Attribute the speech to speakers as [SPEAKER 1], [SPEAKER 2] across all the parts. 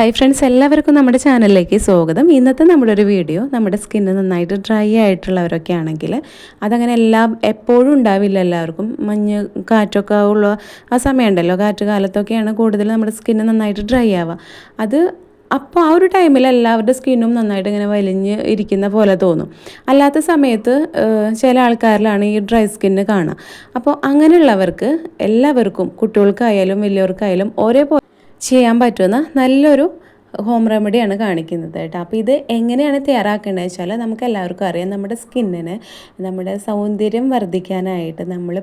[SPEAKER 1] Hi friends എല്ലാവർക്കും നമ്മുടെ ചാനലിലേക്ക് സ്വാഗതം. ഇന്നത്തെ നമ്മുടെ ഒരു വീഡിയോ നമ്മുടെ സ്കിന്ന് നന്നായിട്ട് ഡ്രൈ ആയിട്ടുള്ളവരൊക്കെ ആണെങ്കിൽ അതങ്ങനെ എല്ലാം എപ്പോഴും ഉണ്ടാവില്ല എല്ലാവർക്കും. മഞ്ഞ് കാറ്റൊക്കെ ഉള്ള ആ സമയമുണ്ടല്ലോ കാറ്റ് കാലത്തൊക്കെയാണ് കൂടുതൽ നമ്മുടെ സ്കിന്ന് നന്നായിട്ട് ഡ്രൈ ആവുക. അത് അപ്പോൾ ആ ഒരു ടൈമിൽ എല്ലാവരുടെ സ്കിന്നും നന്നായിട്ട് ഇങ്ങനെ വലിഞ്ഞ് ഇരിക്കുന്ന പോലെ തോന്നും. അല്ലാത്ത സമയത്ത് ചില ആൾക്കാരിലാണ് ഈ ഡ്രൈ സ്കിന്ന് കാണുക. അപ്പോൾ അങ്ങനെയുള്ളവർക്ക് എല്ലാവർക്കും കുട്ടികൾക്കായാലും വലിയവർക്കായാലും ഒരേപോലെ ചെയ്യാൻ പറ്റുന്ന നല്ലൊരു ഹോം റെമഡിയാണ് കാണിക്കുന്നത് കേട്ടോ. അപ്പോൾ ഇത് എങ്ങനെയാണ് തയ്യാറാക്കേണ്ടത് വെച്ചാൽ നമുക്ക് എല്ലാവർക്കും അറിയാം. നമ്മുടെ സ്കിന്നിന് നമ്മുടെ സൗന്ദര്യം വർദ്ധിക്കാനായിട്ട് നമ്മൾ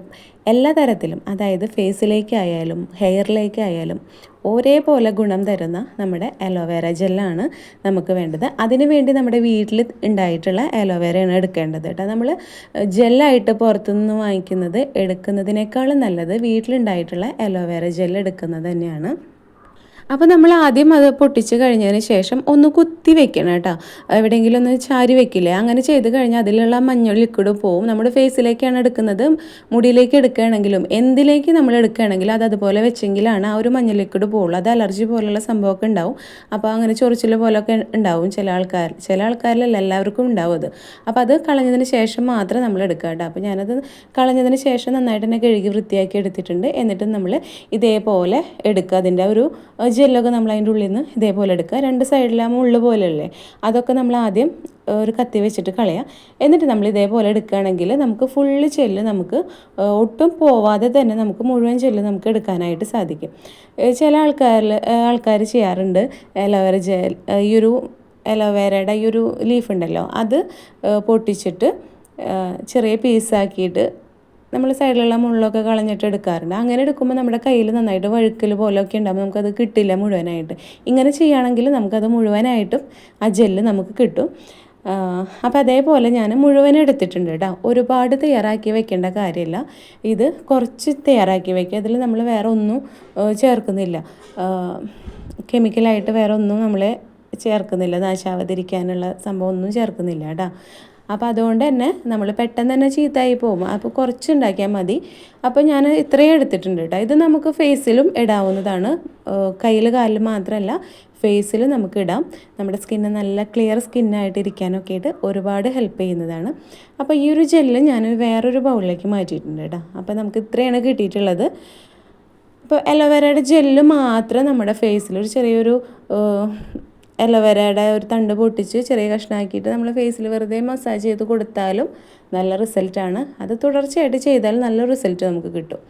[SPEAKER 1] എല്ലാ തരത്തിലും അതായത് ഫേസിലേക്കായാലും ഹെയറിലേക്കായാലും ഒരേപോലെ ഗുണം തരുന്ന നമ്മുടെ അലോവേര ജെല്ലാണ് നമുക്ക് വേണ്ടത്. അതിന് വേണ്ടി നമ്മുടെ വീട്ടിൽ ഉണ്ടായിട്ടുള്ള അലോവേരയാണ് എടുക്കേണ്ടത് കേട്ടോ. നമ്മൾ ജെല്ലായിട്ട് പുറത്തുനിന്ന് വാങ്ങിക്കുന്നത് എടുക്കുന്നതിനേക്കാളും നല്ലത് വീട്ടിലുണ്ടായിട്ടുള്ള അലോവേര ജെൽ എടുക്കുന്നത് തന്നെയാണ്. അപ്പോൾ നമ്മൾ ആദ്യം അത് പൊട്ടിച്ച് കഴിഞ്ഞതിന് ശേഷം ഒന്ന് കുത്തി വെക്കണം കേട്ടോ. എവിടെയെങ്കിലും ഒന്ന് ചാരി വെക്കില്ലേ? അങ്ങനെ ചെയ്ത് കഴിഞ്ഞാൽ അതിലുള്ള മഞ്ഞൾ ലിക്വിഡ് പോവും. നമ്മുടെ ഫേസിലേക്കാണ് എടുക്കുന്നത്. മുടിയിലേക്ക് എടുക്കുകയാണെങ്കിലും എന്തിലേക്ക് നമ്മൾ എടുക്കുകയാണെങ്കിലും അത് അതുപോലെ വെച്ചെങ്കിലാണ് ആ ഒരു മഞ്ഞൾ ലിക്വിഡ് പോവുള്ളൂ. അത് അലർജി പോലുള്ള സംഭവമൊക്കെ ഉണ്ടാവും. അപ്പോൾ അങ്ങനെ ചൊറിച്ചിൽ പോലൊക്കെ ഉണ്ടാവും ചില ആൾക്കാർ ചില ആൾക്കാരിലല്ല എല്ലാവർക്കും ഉണ്ടാവും അത്. അപ്പോൾ അത് കളഞ്ഞതിന് ശേഷം മാത്രം നമ്മൾ എടുക്കുക കേട്ടോ. അപ്പോൾ ഞാനത് കളഞ്ഞതിന് ശേഷം നന്നായിട്ട് തന്നെ കഴുകി വൃത്തിയാക്കി എടുത്തിട്ടുണ്ട്. എന്നിട്ട് നമ്മൾ ഇതേപോലെ എടുക്കുക. അതിന്റെ ഒരു ജെല്ലൊക്കെ നമ്മൾ അതിന്റെ ഉള്ളിൽ നിന്ന് ഇതേപോലെ എടുക്കുക. രണ്ട് സൈഡിലാകുമ്പോൾ ഉള്ളു പോലെയല്ലേ? അതൊക്കെ നമ്മൾ ആദ്യം ഒരു കത്തി വെച്ചിട്ട് കളയുക. എന്നിട്ട് നമ്മൾ ഇതേപോലെ എടുക്കുകയാണെങ്കിൽ നമുക്ക് ഫുള്ള് ചെല്ല് നമുക്ക് ഒട്ടും പോവാതെ തന്നെ നമുക്ക് മുഴുവൻ ചെല്ല് നമുക്ക് എടുക്കാനായിട്ട് സാധിക്കും. ചില ആൾക്കാരിൽ ആൾക്കാർ ചെയ്യാറുണ്ട്. അലോവേര ജെൽ ഈ ഒരു അലോവേരയുടെ ഈ ഒരു ലീഫ് ഉണ്ടല്ലോ അത് പൊട്ടിച്ചിട്ട് ചെറിയ പീസാക്കിയിട്ട് നമ്മൾ സൈഡിലുള്ള മുള്ളൊക്കെ കളഞ്ഞിട്ട് എടുക്കാറുണ്ട്. അങ്ങനെ എടുക്കുമ്പോൾ നമ്മുടെ കയ്യിൽ നന്നായിട്ട് വഴുക്കൽ പോലെയൊക്കെ ഉണ്ടാകുമ്പോൾ നമുക്കത് കിട്ടില്ല മുഴുവനായിട്ട്. ഇങ്ങനെ ചെയ്യുകയാണെങ്കിൽ നമുക്കത് മുഴുവനായിട്ടും ആ ജെല്ല് നമുക്ക് കിട്ടും. അപ്പോൾ അതേപോലെ ഞാൻ മുഴുവൻ എടുത്തിട്ടുണ്ട് കേട്ടോ. ഒരുപാട് തയ്യാറാക്കി വെക്കേണ്ട കാര്യമില്ല. ഇത് കുറച്ച് തയ്യാറാക്കി വെക്കുക. അതിൽ നമ്മൾ വേറെ ഒന്നും ചേർക്കുന്നില്ല. കെമിക്കലായിട്ട് വേറെ ഒന്നും നമ്മൾ ചേർക്കുന്നില്ല. നാശാവാതിരിക്കാനുള്ള സംഭവം ഒന്നും ചേർക്കുന്നില്ല കേട്ടോ. അപ്പോൾ അതുകൊണ്ട് തന്നെ നമ്മൾ പെട്ടെന്ന് തന്നെ ചീത്തയായി പോകും. അപ്പോൾ കുറച്ച് ഉണ്ടാക്കിയാൽ മതി. അപ്പോൾ ഞാൻ ഇത്രയും എടുത്തിട്ടുണ്ട് കേട്ടോ. ഇത് നമുക്ക് ഫേസിലും ഇടാവുന്നതാണ്. കയ്യിൽ കാലിൽ മാത്രമല്ല ഫേസിൽ നമുക്ക് ഇടാം. നമ്മുടെ സ്കിന്ന് നല്ല ക്ലിയർ സ്കിന്നായിട്ട് ഇരിക്കാനൊക്കെ ആയിട്ട് ഒരുപാട് ഹെൽപ്പ് ചെയ്യുന്നതാണ്. അപ്പോൾ ഈ ഒരു ജെല്ല് ഞാൻ വേറൊരു ബൗളിലേക്ക് മാറ്റിയിട്ടുണ്ട് കേട്ടോ. അപ്പോൾ നമുക്ക് ഇത്രയാണ് കിട്ടിയിട്ടുള്ളത്. അപ്പോൾ അലോവേരയുടെ ജെല്ല് മാത്രം നമ്മുടെ ഫേസിൽ ഒരു ചെറിയൊരു അലോവേരയുടെ ഒരു തണ്ട് പൊട്ടിച്ച് ചെറിയ കഷ്ണമാക്കിയിട്ട് നമ്മൾ ഫേസിൽ വെറുതെ മസാജ് ചെയ്ത് കൊടുത്താലും നല്ല റിസൾട്ടാണ് അത് തുടർച്ചയായിട്ട് ചെയ്താൽ നല്ല റിസൾട്ട് നമുക്ക് കിട്ടും.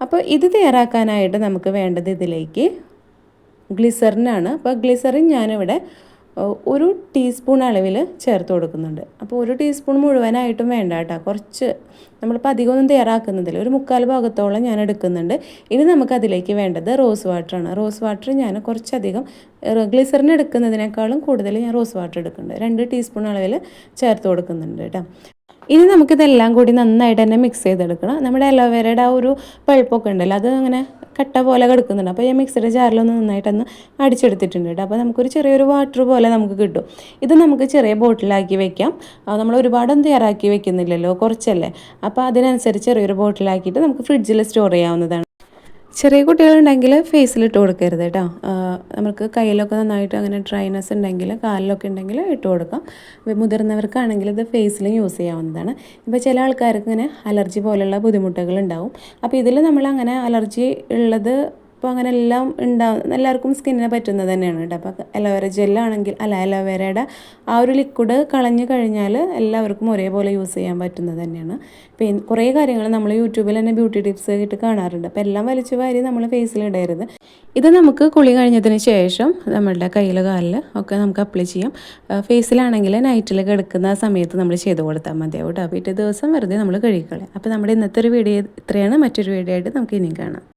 [SPEAKER 1] അപ്പോൾ ഇത് തയ്യാറാക്കാനായിട്ട് നമുക്ക് വേണ്ടത് ഇതിലേക്ക് ഗ്ലിസറിനാണ് അപ്പോൾ ഗ്ലിസറിൻ ഞാനിവിടെ ഒരു ടീസ്പൂൺ അളവിൽ ചേർത്ത് കൊടുക്കുന്നുണ്ട്. അപ്പോൾ ഒരു ടീസ്പൂൺ മുഴുവനായിട്ടും വേണ്ട കേട്ടോ. കുറച്ച് നമ്മളിപ്പോൾ അധികമൊന്നും തയ്യാറാക്കുന്നതിൽ ഒരു മുക്കാൽ ഭാഗത്തോളം ഞാൻ എടുക്കുന്നുണ്ട്. ഇനി നമുക്കതിലേക്ക് വേണ്ടത് റോസ് വാട്ടറാണ്. റോസ് വാട്ടർ ഞാൻ കുറച്ചധികം ഗ്ലിസറിൻ എടുക്കുന്നതിനേക്കാളും കൂടുതൽ ഞാൻ റോസ് വാട്ടർ എടുക്കുന്നുണ്ട്. രണ്ട് ടീസ്പൂൺ അളവിൽ ചേർത്ത് കൊടുക്കുന്നുണ്ട് കേട്ടോ. ഇനി നമുക്കിതെല്ലാം കൂടി നന്നായിട്ട് തന്നെ മിക്സ് ചെയ്തെടുക്കണം. നമ്മുടെ അലോവേരയുടെ ആ ഒരു പഴുപ്പൊക്കെ ഉണ്ടല്ലോ അത് അങ്ങനെ കട്ട പോലെ കിടക്കുന്നുണ്ട് അപ്പോൾ ഞാൻ മിക്സിയുടെ ജാറിലൊന്ന് നന്നായിട്ടൊന്ന് അടിച്ചെടുത്തിട്ടുണ്ട് കേട്ടോ. അപ്പോൾ നമുക്കൊരു ചെറിയൊരു വാട്ടർ പോലെ നമുക്ക് കിട്ടും. ഇത് നമുക്ക് ചെറിയ ബോട്ടിലാക്കി വെക്കാം. നമ്മൾ ഒരുപാടൊന്നും തയ്യാറാക്കി വെക്കുന്നില്ലല്ലോ കുറച്ചല്ലേ? അപ്പോൾ അതിനനുസരിച്ച് ചെറിയൊരു ബോട്ടിലാക്കിയിട്ട് നമുക്ക് ഫ്രിഡ്ജിൽ സ്റ്റോർ ചെയ്യാവുന്നതാണ്. ചെറിയ കുട്ടികളുണ്ടെങ്കിൽ ഫേസിൽ ഇട്ട് കൊടുക്കരുത് കേട്ടോ. നമുക്ക് കയ്യിലൊക്കെ നന്നായിട്ട് അങ്ങനെ ഡ്രൈനെസ് ഉണ്ടെങ്കിൽ കാലിലൊക്കെ ഉണ്ടെങ്കിൽ ഇട്ട് കൊടുക്കാം. മുതിർന്നവർക്കാണെങ്കിൽ ഇത് ഫേസിലും യൂസ് ചെയ്യാവുന്നതാണ്. ഇപ്പോൾ ചില ആൾക്കാർക്ക് ഇങ്ങനെ അലർജി പോലുള്ള ബുദ്ധിമുട്ടുകൾ ഉണ്ടാവും. അപ്പോൾ ഇതിൽ നമ്മൾ അങ്ങനെ അലർജി ഉള്ളത് ഇപ്പോൾ അങ്ങനെ എല്ലാം ഉണ്ടാവും എല്ലാവർക്കും സ്കിന്നിനെ പറ്റുന്നത് തന്നെയാണ് കേട്ടോ. അപ്പോൾ അലോവേര ജെല്ലാണെങ്കിൽ അല്ല അലോവേരയുടെ ആ ഒരു ലിക്വിഡ് കളഞ്ഞു കഴിഞ്ഞാൽ എല്ലാവർക്കും ഒരേപോലെ യൂസ് ചെയ്യാൻ പറ്റുന്നത് തന്നെയാണ്. പിന്നെ കുറേ കാര്യങ്ങൾ നമ്മൾ യൂട്യൂബിൽ തന്നെ ബ്യൂട്ടി ടിപ്സ് ആയിട്ട് കാണാറുണ്ട്. അപ്പോൾ എല്ലാം വലിച്ചു വാരി നമ്മൾ ഫേസിൽ ഇടരുത്. ഇത് നമുക്ക് കുളി കഴിഞ്ഞതിന് ശേഷം നമ്മളുടെ കയ്യിൽ കാലിൽ ഒക്കെ നമുക്ക് അപ്ലൈ ചെയ്യാം. ഫേസിലാണെങ്കിൽ നൈറ്റിൽ കിടക്കുന്ന സമയത്ത് നമ്മൾ ചെയ്ത് കൊടുത്താൽ മതിയാവും കേട്ടോ. പിറ്റേ ദിവസം വെറുതെ നമ്മൾ കഴുകിക്കളയാം അപ്പോൾ നമ്മുടെ ഇന്നത്തെ ഒരു വീഡിയോ ഇത്രയാണ്. മറ്റൊരു വീഡിയോ ആയിട്ട് നമുക്ക് ഇനിയും കാണാം.